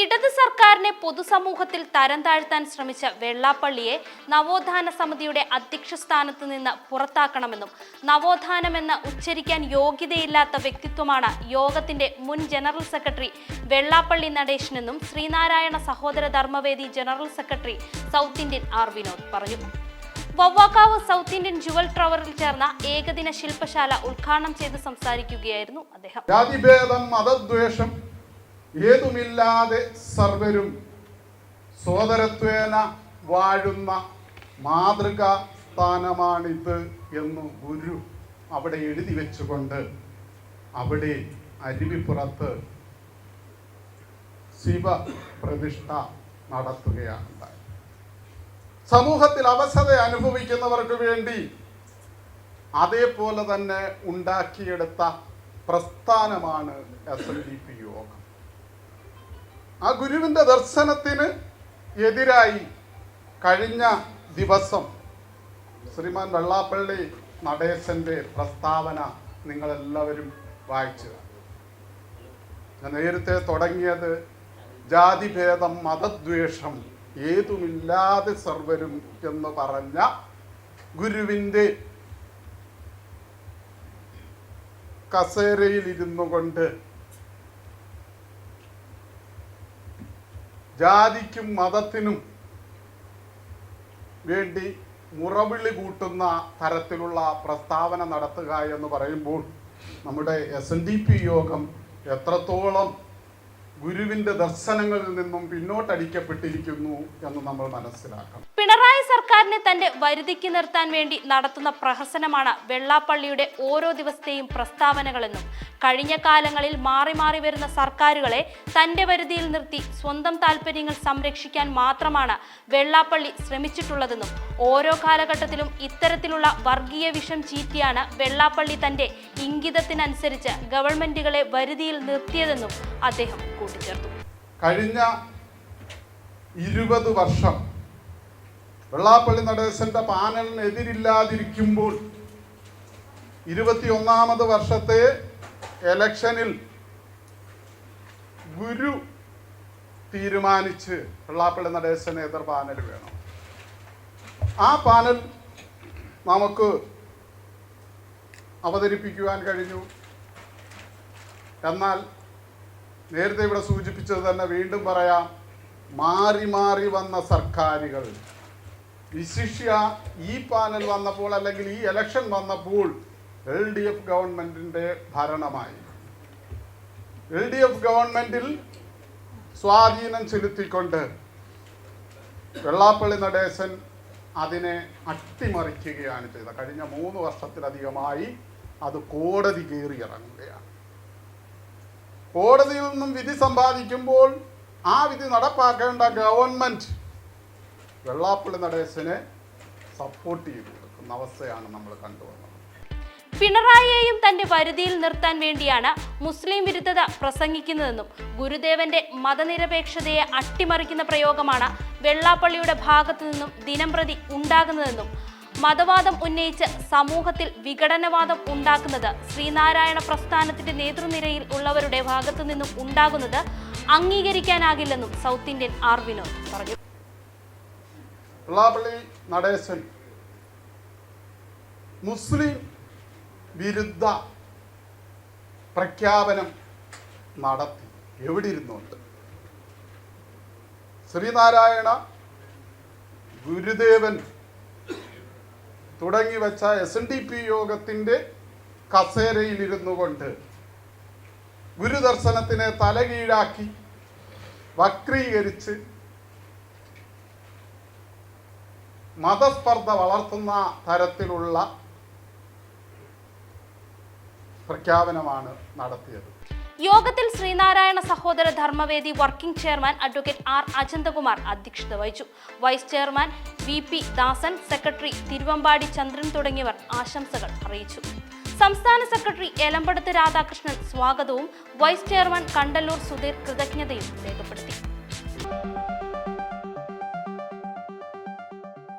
ഇടത് സർക്കാരിനെ പൊതുസമൂഹത്തിൽ തരം താഴ്ത്താൻ ശ്രമിച്ച വെള്ളാപ്പള്ളിയെ നവോത്ഥാന സമിതിയുടെ അധ്യക്ഷ സ്ഥാനത്ത് നിന്ന് പുറത്താക്കണമെന്നും നവോത്ഥാനമെന്ന് ഉച്ചരിക്കാൻ യോഗ്യതയില്ലാത്ത വ്യക്തിത്വമാണ് യോഗത്തിന്റെ മുൻ general secretary Vellappally നടേശനെന്നും Sreenarayana Sahodara Dharmavedi general secretary south Indian R Vinod പറഞ്ഞു. വവ്വാക്കാവ് സൗത്ത് ഇന്ത്യൻ ജുവൽ ടവറിൽ ചേർന്ന ഏകദിന ശില്പശാല ഉദ്ഘാടനം ചെയ്ത് സംസാരിക്കുകയായിരുന്നു അദ്ദേഹം. മതദ്വേഷം ഏതുമില്ലാതെ സർവരും സോദരത്വേന വാഴുന്ന മാതൃകാ സ്ഥാനമാണിത് എന്ന് ഗുരു അവിടെ എഴുതി വെച്ചുകൊണ്ട് അവിടെ അരുവിപ്പുറത്ത് ശിവ പ്രതിഷ്ഠ നടത്തുകയാണ്. സമൂഹത്തിൽ അവസത അനുഭവിക്കുന്നവർക്ക് വേണ്ടി അതേപോലെ തന്നെ ഉണ്ടാക്കിയെടുത്ത പ്രസ്ഥാനമാണ് എസ് എൻ ഡി പി യോഗം ആ ഗുരുവിന്റെ ദർശനത്തിന് എതിരായി കഴിഞ്ഞ ദിവസം ശ്രീമാൻ വെള്ളാപ്പള്ളി നടേശന്റെ പ്രസ്താവന നിങ്ങളെല്ലാവരും വായിച്ചു ഞാൻ നേരത്തെ തുടങ്ങിയത് ജാതിഭേദം മതദ്വേഷം ഏതുമില്ലാതെ സർവരും എന്ന് പറഞ്ഞ ഗുരുവിന്റെ കസേരയിൽ ഇരുന്നു കൊണ്ട് ജാതിക്കും മതത്തിനും വേണ്ടി മുറവിളി കൂട്ടുന്ന തരത്തിലുള്ള പ്രസ്താവന നടത്തുക എന്ന് പറയുമ്പോൾ നമ്മുടെ എസ് എൻ ഡി പി യോഗം എത്രത്തോളം ഗുരുവിന്റെ ദർശനങ്ങളിൽ നിന്നും പിന്നോട്ടടിക്കപ്പെട്ടിരിക്കുന്നു എന്ന് നമ്മൾ മനസ്സിലാക്കണം. പിണറായി സർക്കാരിനെ തന്റെ വരുതിക്ക് നിർത്താൻ വേണ്ടി നടത്തുന്ന പ്രഹസനമാണ് വെള്ളാപ്പള്ളിയുടെ ഓരോ ദിവസത്തെയും പ്രസ്താവനകളെന്നും കഴിഞ്ഞ കാലങ്ങളിൽ മാറി മാറി വരുന്ന സർക്കാരുകളെ തന്റെ പരിധിയിൽ നിർത്തി സ്വന്തം താല്പര്യങ്ങൾ സംരക്ഷിക്കാൻ മാത്രമാണ് വെള്ളാപ്പള്ളി ശ്രമിച്ചിട്ടുള്ളതെന്നും ഓരോ കാലഘട്ടത്തിലും ഇത്തരത്തിലുള്ള വർഗീയ വിഷം ചീറ്റിയാണ് വെള്ളാപ്പള്ളി തന്റെ ഇംഗിതത്തിനനുസരിച്ച് ഗവൺമെന്റുകളെ വരുതിയിൽ നിർത്തിയതെന്നും അദ്ദേഹം കൂട്ടിച്ചേർത്തു. കഴിഞ്ഞ ഇരുപത് വർഷം വെള്ളാപ്പള്ളി നടേശന്റെ പാനലിനെതിരില്ലാതിരിക്കുമ്പോൾ ഇരുപത്തിയൊന്നാമത് വർഷത്തെ എലക്ഷനിൽ ഗുരു തീരുമാനിച്ച് വെള്ളാപ്പള്ളി നടേശന് എതിർ പാനൽ വേണം. ആ പാനൽ നമുക്ക് അവതരിപ്പിക്കുവാൻ കഴിഞ്ഞു. എന്നാൽ നേരത്തെ ഇവിടെ സൂചിപ്പിച്ചത് തന്നെ വീണ്ടും പറയാം മാറി മാറി വന്ന സർക്കാരുകൾ. വിശിഷ്യ ഈ പാനൽ വന്നപ്പോൾ അല്ലെങ്കിൽ ഈ ഇലക്ഷൻ വന്നപ്പോൾ എൽ ഡി എഫ് ഗവൺമെന്റിന്റെ ഭരണമായി. എൽ ഡി എഫ് ഗവൺമെന്റിൽ സ്വാധീനം ചെലുത്തിക്കൊണ്ട് വെള്ളാപ്പള്ളി നടേശൻ അതിനെ അട്ടിമറിക്കുകയാണ് ചെയ്തത്. കഴിഞ്ഞ മൂന്ന് വർഷത്തിലധികമായി അത് കോടതി കയറി ഇറങ്ങുകയാണ്. കോടതിയിൽ നിന്നും വിധി സമ്പാദിക്കുമ്പോൾ ആ വിധി നടപ്പാക്കേണ്ട ഗവൺമെന്റ് വെള്ളാപ്പള്ളി നടേശനെ സപ്പോർട്ട് ചെയ്തു കൊടുക്കുന്ന അവസ്ഥയാണ് നമ്മൾ കണ്ടുവന്നത്. പിണറായിയെയും തന്റെ വരുതിയിൽ നിർത്താൻ വേണ്ടിയാണ് മുസ്ലിം വിരുദ്ധത പ്രസംഗിക്കുന്നതെന്നും ഗുരുദേവന്റെ മതനിരപേക്ഷതയെ അട്ടിമറിക്കുന്ന പ്രയോഗമാണ് വെള്ളാപ്പള്ളിയുടെ ഭാഗത്തു നിന്നും ദിനംപ്രതി ഉണ്ടാകുന്നതെന്നും മതവാദം ഉന്നയിച്ച് സമൂഹത്തിൽ വിഘടനവാദം ഉണ്ടാക്കുന്നത് ശ്രീനാരായണ പ്രസ്ഥാനത്തിന്റെ നേതൃനിരയിൽ ഉള്ളവരുടെ ഭാഗത്തു നിന്നും ഉണ്ടാകുന്നത് അംഗീകരിക്കാനാകില്ലെന്നും സൗത്ത് ഇന്ത്യൻ ആർ വിനോദ് പറഞ്ഞു. വെള്ളാപ്പള്ളി നടേശൻ മുസ്ലിം വിരുദ്ധ പ്രഖ്യാപനം നടത്തി. എവിടെ ഇരുന്നുണ്ട് ശ്രീനാരായണ ഗുരുദേവൻ തുടങ്ങി വെച്ച എസ് എൻ ഡി പി യോഗത്തിന്റെ കസേരയിലിരുന്നു കൊണ്ട് ഗുരുദർശനത്തിനെ തലകീഴാക്കി വക്രീകരിച്ച് മതസ്പർദ്ധ വളർത്തുന്ന തരത്തിലുള്ള പ്രഖ്യാപനമാണ് നടത്തിയത്. യോഗത്തിൽ Sreenarayana Sahodara Dharmavedi working chairman advocate R Ajanthakumar അധ്യക്ഷത വഹിച്ചു. Vice chairman V P Dasan secretary Thiruvambady Chandran തുടങ്ങിയവർ ആശംസകൾ അറിയിച്ചു. സംസ്ഥാന സെക്രട്ടറി എലമ്പടത്ത് രാധാകൃഷ്ണൻ സ്വാഗതവും വൈസ് ചെയർമാൻ കണ്ടല്ലൂർ സുധീർ കൃതജ്ഞതയും രേഖപ്പെടുത്തി.